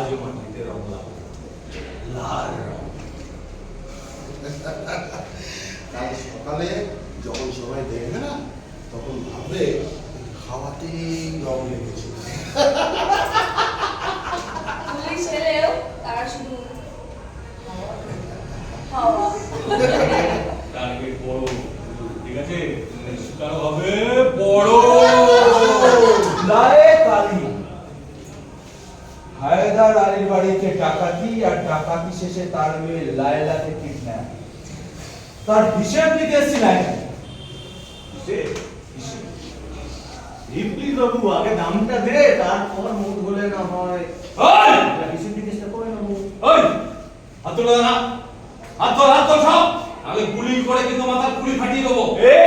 আজ মাটিতে রঙলাম লাল রং কাল সকালে যখন সবাই দেখবে না তখন ভাববে খাওয়াতেই রং লেগেছে। ছেলেও তারা শুধু টার্গেট বড় ঠিক আছে? কারও হবে? হায়দার আলীর বাড়িতে ডাকাতি আর ডাকাতি শেষে তার মেয়ে লায়লাকে কিডন্যাপ তার হিসেব এসেছিলেন ইবলি বাবু আগে দামটা দে তারপর মুখ হলে না হয়। ওই! হিসেব নিকেশটা করে ওই! হাত তোলা না হাত তোল হাত তোল সব। আমি গুলি করে কিন্তু মাথার গুলি ফাটিয়ে দেবো।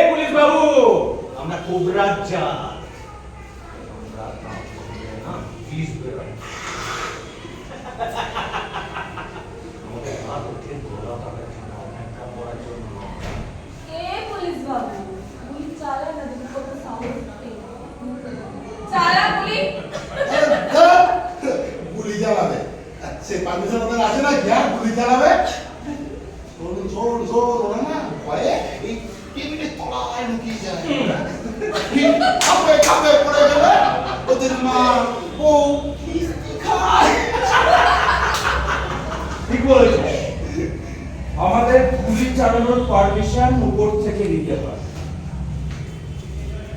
পুলিশ বাবু আমরা কোবরা যা আমরা প্লিজ বেরো আমাদের হাত উঠে গলা তাদের অনেকটা পড়ার জন্য কে পুলিশ বাবু গুলি চালা না দিদি কত সাহস পেয়ে চালা গুলি গুলি চালাবে সে পারমিশন আছে না গ্যাস গুলি চালাবে শোন শোন শোন ওরা না ভয়ে ঠিক বলেছ। আমাদের গুলি চালানোর পারমিশন উপর থেকে নিতে হয়।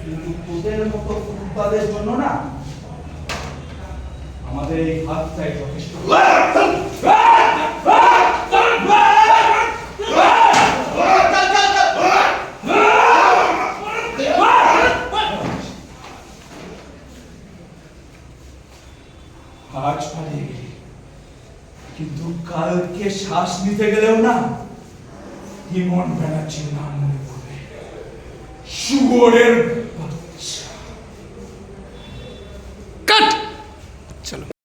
কিন্তু তোদের মতো কুত্তাদের জন্য না আমাদের এই হাতটাই যথেষ্ট। আজ পালিয়ে কিন্তু কালকে শ্বাস নিতে গেলেও না, ইমন ব্যানার্জির নাম মনে পড়বে। শুয়োরের